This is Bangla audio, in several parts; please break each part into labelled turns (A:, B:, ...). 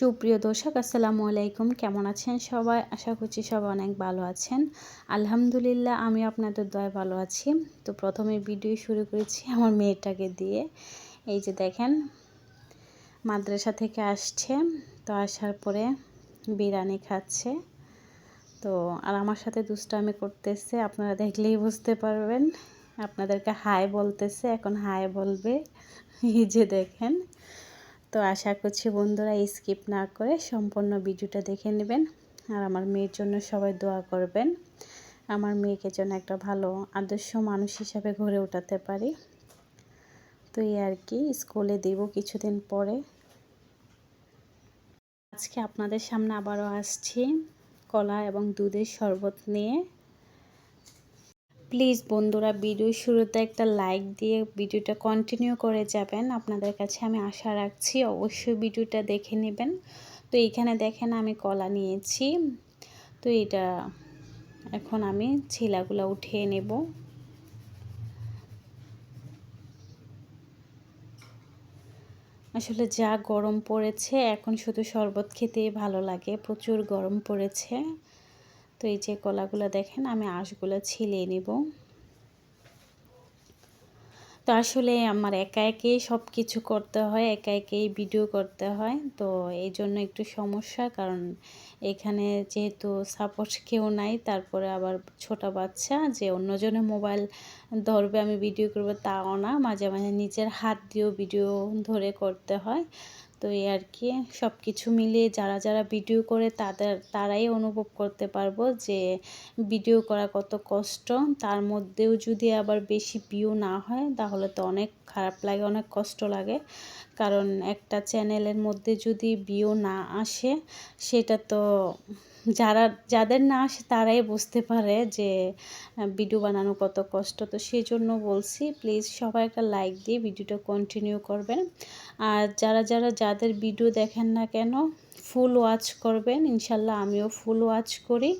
A: সুপ্রিয় দর্শক, আসসালামু আলাইকুম। কেমন আছেন সবাই? আশা করছি সবাই অনেক ভালো আছেন। আলহামদুলিল্লাহ আমি আপনাদের দয় ভালো আছি। তো প্রথমে ভিডিও শুরু করেছি আমার মেয়েটাকে দিয়ে। এই যে দেখেন, মাদ্রাসা থেকে আসছে, তো আসার পরে বিরিয়ানি খাচ্ছে। তো, আর আমার সাথে দুষ্টামি করতেছে, আপনারা দেখলেই বুঝতে পারবেন। আপনাদেরকে হাই বলতেছে, এখন হাই বলবে। এই যে দেখেন তো আশা করছি বন্ধুরা স্কিপ না করে সম্পূর্ণ ভিডিওটা দেখে নেবেন। আর আমার মেয়ের জন্য সবাই দোয়া করবেন। আমার মেয়েকে যেন একটা ভালো, আদর্শ মানুষ হিসাবে গড়ে ওঠাতে পারি। তো এই আর কি স্কুলে দিব কিছুদিন পরে। আজকে আপনাদের সামনে আবারও আসছি কলা এবং দুধের শরবত নিয়ে। প্লিজ বন্ধুরা ভিডিও শুরুতে একটা লাইক দিয়ে ভিডিওটা কন্টিনিউ করে যাবেন। আপনাদের কাছে আমি আশা রাখছি অবশ্যই ভিডিওটা দেখে নেবেন। তো এইখানে দেখেন আমি কলা নিয়েছি। তো এটা এখন আমি ছিলাগুলো উঠিয়ে নেব। আসলে যা গরম পড়েছে, এখন শুধু শরবত খেতেই ভালো লাগে। প্রচুর গরম পড়েছে। তো এই যে কলাগুলো দেখেন, আমি আঁশগুলো ছিলিয়ে নিব। তো আসলে আমার একা একেই সব কিছু করতে হয়, একা একেই ভিডিও করতে হয়। তো এই জন্য একটু সমস্যা, কারণ এখানে যেহেতু সাপোর্ট কেউ নাই, তারপরে আবার ছোট বাচ্চা, যে অন্যজনে মোবাইল ধরবে আমি ভিডিও করব, তাও না। মাঝে মাঝে নিজের হাত দিয়েও ভিডিও ধরে করতে হয়। তো এই আর কি সব কিছু মিলিয়ে যারা যারা ভিডিও করে তাদের, তারাই অনুভব করতে পারব যে ভিডিও করা কত কষ্ট। তার মধ্যেও যদি আবার বেশি ভিউ না হয়, তাহলে তো অনেক খারাপ লাগে, অনেক কষ্ট লাগে। কারণ একটা চ্যানেলের মধ্যে যদি ভিউ না আসে, সেটা তো যারা, যাদের না আসে তারাই বুঝতে পারে যে ভিডিও বানানো কত কষ্ট। তো সেই জন্য বলছি প্লিজ সবাই একটা লাইক দিয়ে ভিডিওটা কন্টিনিউ করবেন। আর যারা যারা, যাদের ভিডিও দেখেন না কেন ফুল ওয়াচ করবেন। ইনশাল্লাহ আমিও ফুল ওয়াচ করি।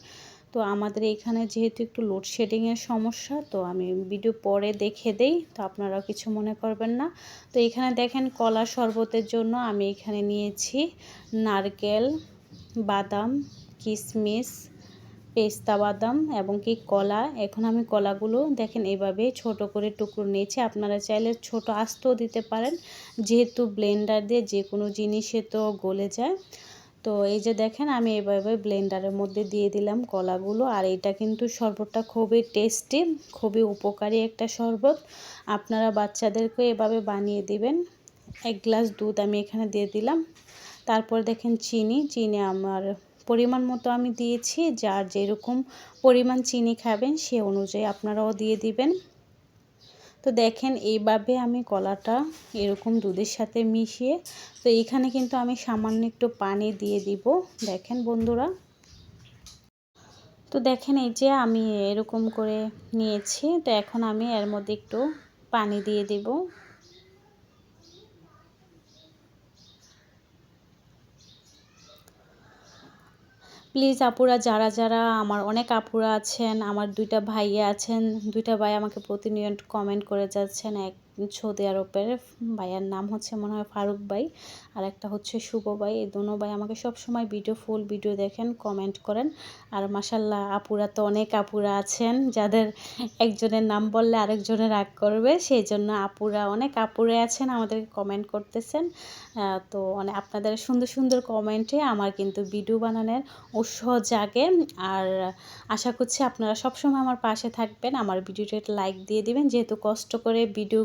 A: তো আমাদের এখানে যেহেতু একটু লোডশেডিংয়ের সমস্যা, তো আমি ভিডিও পরে দেখে দেই। তো আপনারাও কিছু মনে করবেন না। তো এখানে দেখেন কলা শরবতের জন্য আমি এখানে নিয়েছি নারকেল, বাদাম কিশমিশ পেস্তা বাদাম এবং কি কলা। এখন আমি কলাগুলো দেখেন এভাবে ছোট করে টুকরো নিয়েছি। আপনারা চাইলে ছোট আস্তও দিতে পারেন, যেহেতু ব্লেন্ডার দিয়ে যে কোনো জিনিসে তো গলে যায়। তো এই যে দেখেন, আমি এভাবে ব্লেন্ডারের মধ্যে দিয়ে দিলাম কলাগুলো। আর এটা কিন্তু শরবতটা খুবই টেস্টি খুবই উপকারী একটা শরবত। আপনারা বাচ্চাদেরকে এভাবে বানিয়ে দিবেন। এক গ্লাস দুধ আমি এখানে দিয়ে দিলাম। তারপর দেখেন চিনি চিনি আমার পরিমাণ মতো আমি দিয়েছি, যার যেরকম পরিমাণ চিনি খাবেন সে অনুযায়ী আপনারাও দিয়ে দিবেন। তো দেখেন এইভাবে আমি কলাটা এরকম দুধের সাথে মিশিয়ে, তো এইখানে কিন্তু আমি সামান্য একটু পানি দিয়ে দিব। দেখেন বন্ধুরা। তো দেখেন এই যে আমি এরকম করে নিয়েছি, তো এখন আমি এর মধ্যে একটু পানি দিয়ে দিব। প্লিজ আপুরা, যারা যারা আমার অনেক আপুরা আছেন, আমার দুইটা ভাইয়া আছেন, দুইটা ভাই আমাকে প্রতিনিয়ত কমেন্ট করে যাচ্ছেন, এক সৌদি আরবের ভাইয়ার নাম হচ্ছে মনে হয় ফারুক ভাই, আর একটা হচ্ছে শুভ ভাই। এই দুনো ভাই আমাকে সব সময় ভিডিও ফুল ভিডিও দেখেন কমেন্ট করেন। আর মাসাল্লাহ আপুরা তো অনেক আপুরা আছেন, যাদের একজনের নাম বললে আরেকজনের রাগ করবে। সেই জন্য আপুরা, অনেক আপুরে আছেন, আমাদেরকে কমেন্ট করতেছেন। তো অনেক আপনাদের সুন্দর সুন্দর কমেন্টে আমার কিন্তু ভিডিও বানানোর উৎসাহ জাগে। আর আশা করছি আপনারা সবসময় আমার পাশে থাকবেন। আমার ভিডিওটা লাইক দিয়ে দিবেন, যেহেতু কষ্ট করে ভিডিও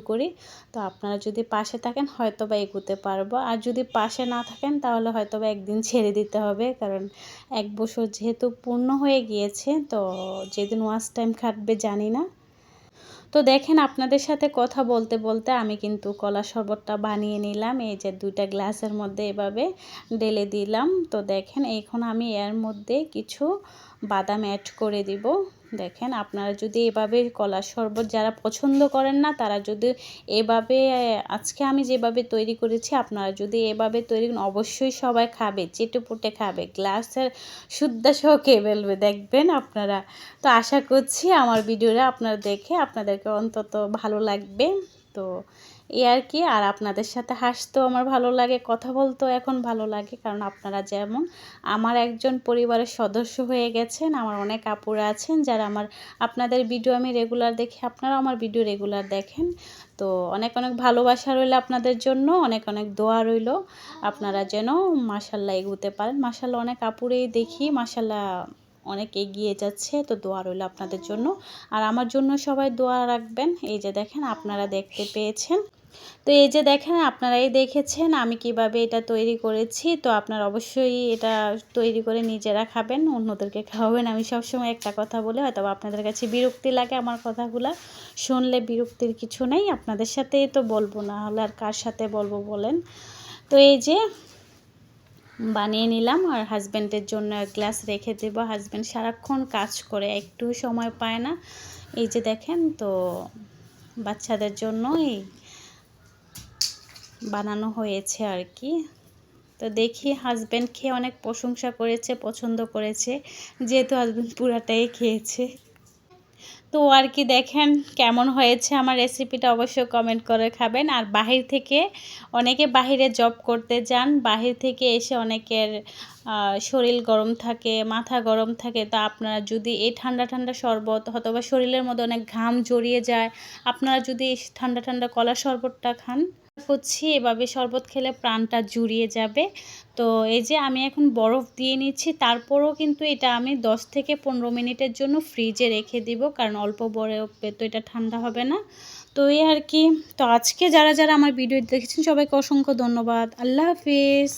A: তো আপনারা যদি পাশে থাকেন হয়তো বা এগোতে পারব। আর যদি পাশে না থাকেন, তাহলে হয়তো বা একদিন ছেড়ে দিতে হবে। কারণ এক বছর যেহেতু পূর্ণ হয়ে গিয়েছে, তো যেদিন ওয়াশ টাইম খাটবে জানি না। তো দেখেন, আপনাদের সাথে কথা বলতে বলতে আমি কিন্তু কলা শরবতটা বানিয়ে নিলাম। এই যে দুইটা গ্লাসের মধ্যে এভাবে ঢেলে দিলাম। তো দেখেন, এখন আমি এর মধ্যে কিছু বাদাম অ্যাড করে দিব। দেখেন, আপনারা যদি এভাবে কলা শরবত যারা পছন্দ করেন না, তারা যদি এভাবে, আজকে আমি যেভাবে তৈরি করেছি, আপনারা যদি এভাবে তৈরি করেন, অবশ্যই সবাই খাবে, চেটে পুটে খাবে, গ্লাসের সহ খেয়ে ফেলবে, দেখবেন আপনারা। তো আশা করছি আমার ভিডিওটা আপনারা দেখে আপনাদেরকে অন্তত ভালো লাগবে। তো এই আর কি, আর আপনাদের সাথে হাসতেও আমার ভালো লাগে, কথা বলতেও এখন ভালো লাগে, কারণ আপনারা যেমন আমার একজন পরিবারের সদস্য হয়ে গেছেন, আমার অনেক আপুরা আছেন যারা আমার, আপনাদের ভিডিও আমি রেগুলার দেখি আপনারাও আমার ভিডিও রেগুলার দেখেন। তো অনেক অনেক ভালোবাসা রইল আপনাদের জন্য, অনেক অনেক দোয়া রইল, আপনারা যেন মাসাল্লাহ এগুতে পারেন। মাসাল্লাহ অনেক আপুরেই দেখি মাসাল্লাহ অনেক এগিয়ে যাচ্ছে, তো দোয়া রইল আপনাদের জন্য। আর আমার জন্য সবাই দোয়া রাখবেন, এই যে দেখেন আপনারা দেখতে পেয়েছেন। তো এই যে দেখেন, আপনারাই দেখেছেন আমি কীভাবে এটা তৈরি করেছি। তো আপনারা অবশ্যই এটা তৈরি করে নিজেরা খাবেন, অন্যদেরকে খাওয়াবেন। আমি সবসময় একটা কথা বলে হয়তো আপনাদের কাছে বিরক্তি লাগে আমার কথাগুলো। শুনলে বিরক্তির কিছু নেই, আপনাদের সাথেই তো বলব না, হলে আর কার সাথে বলব বলেন? তো এই যে বানিয়ে নিলাম, আর হাজব্যান্ডের জন্য এক গ্লাস রেখে দেবো। হাজব্যান্ড সারাক্ষণ কাজ করে, একটু সময় পায় না। এই যে দেখেন, তো বাচ্চাদের জন্য এই বানানো হয়েছে আর কি। তো দেখি হাজব্যান্ড খেয়ে অনেক প্রশংসা করেছে, পছন্দ করেছে, যেহেতু হাজব্যান্ড পুরাটাই খেয়েছে। তো আর কি দেখেন কেমন হয়েছে আমার রেসিপিটা অবশ্যই কমেন্ট করে খাবেন। আর বাহির থেকে অনেকে বাহিরে জব করতে যান, বাহির থেকে এসে অনেকের শরীর গরম থাকে, মাথা গরম থাকে। তা আপনারা যদি এই ঠান্ডা ঠান্ডা শরবত অথবা শরীরের মধ্যে অনেক ঘাম জড়িয়ে যায়, আপনারা যদি ঠান্ডা ঠান্ডা কলা শরবতটা খান করছি, এভাবে শরবত খেলে প্রাণটা জুড়িয়ে যাবে। তো এই যে আমি এখন বরফ দিয়ে নিচ্ছি, তারপরও কিন্তু এটা আমি 10 থেকে পনেরো মিনিটের জন্য ফ্রিজে রেখে দিব, কারণ অল্প বরফে তো এটা ঠান্ডা হবে না। তো এই আর কি। তো আজকে যারা যারা আমার ভিডিও দেখেছেন, সবাইকে অসংখ্য ধন্যবাদ। আল্লাহ হাফিজ।